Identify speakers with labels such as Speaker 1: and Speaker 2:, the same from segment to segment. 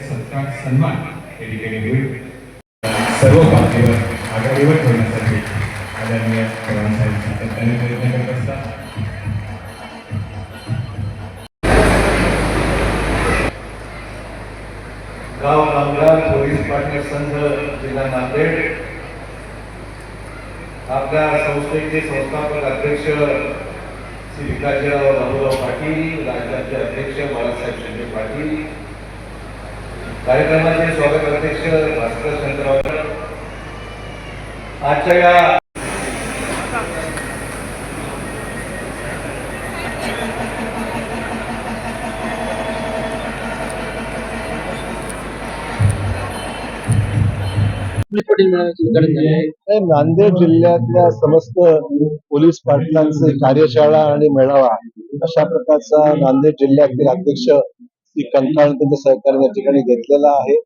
Speaker 1: सत्कार सन्मान या ठिकाणी होईल सर्व पातळीवर आघाडीवर ठेवण्यासाठी आदरणीय सातत्याने प्रयत्न करत असतात
Speaker 2: गाव कामगार पोलीस पाटील संघ जिल्हा नांदेड. आपल्या संस्थेचे संस्थापक अध्यक्ष श्री विकासराव बाबूराव पाटील राज्याचे अध्यक्ष बाळासाहेब शिंदे पाटील. कार्यक्रमाचे स्वागत अध्यक्ष भास्कर शंकरराव. आजच्या या
Speaker 3: नांदेड जिल्ह्यातल्या समस्त पोलीस पाटलांचे कार्यशाळा आणि मेळावा अशा प्रकारचा नांदेड जिल्ह्यातील अध्यक्ष श्री कंकाळ सहकार्य या ठिकाणी घेतलेला आहे.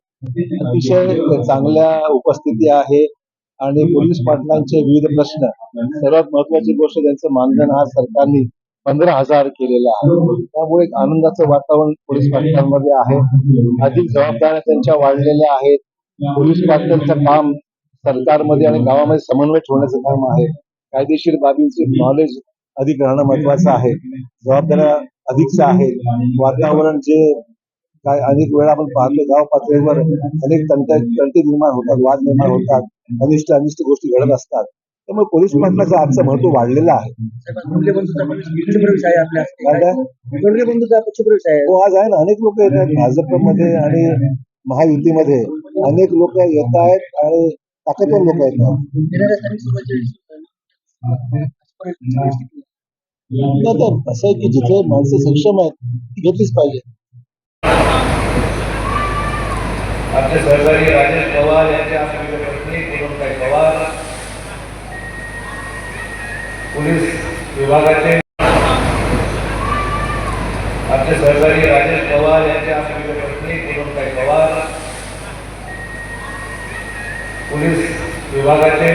Speaker 3: अतिशय चांगल्या उपस्थिती आहे आणि पोलीस पाटलांचे विविध प्रश्न. सर्वात महत्वाची गोष्ट त्यांचं मानधन आज सरकारने पंधरा हजार केलेलं आहे. त्यामुळे एक आनंदाचं वातावरण पोलीस पाटलांमध्ये आहे. अधिक जबाबदाऱ्या त्यांच्या वाढलेल्या आहेत. पोलीस पाटलांचं काम सरकारमध्ये आणि गावामध्ये समन्वय ठेवण्याचं काम आहे. कायदेशीर बाबींचे नॉलेज अधिक राहणं महत्वाचं आहे. जबाबदाऱ्या अधिकच्या आहेत. वातावरण जे काय अनेक वेळा आपण पाहतो गाव पातळीवर अनेक तंट तंटे निर्माण होतात वाद निर्माण होतात अनिष्ट अनिष्ट गोष्टी घडत असतात. त्यामुळे पोलीस पाटलाचं आजचं महत्त्व वाढलेलं आहे. हो आज आहे ना. अनेक लोक येत आहेत भाजपमध्ये आणि महायुतीमध्ये. अनेक लोक येत आहेत आणि ताकदवर लोक येत आहेत. असं आहे की जिथे माणसं सक्षम आहेत ती घेतलीच पाहिजे.
Speaker 2: आमचे सहकारी राजेश पवार यांच्या प्रिय पत्नी पूनमताई पवार. पोलीस विभागाचे आमचे सहकारी राजेश पवार यांच्या प्रिय पत्नी पूनमताई पवार. पोलीस विभागाचे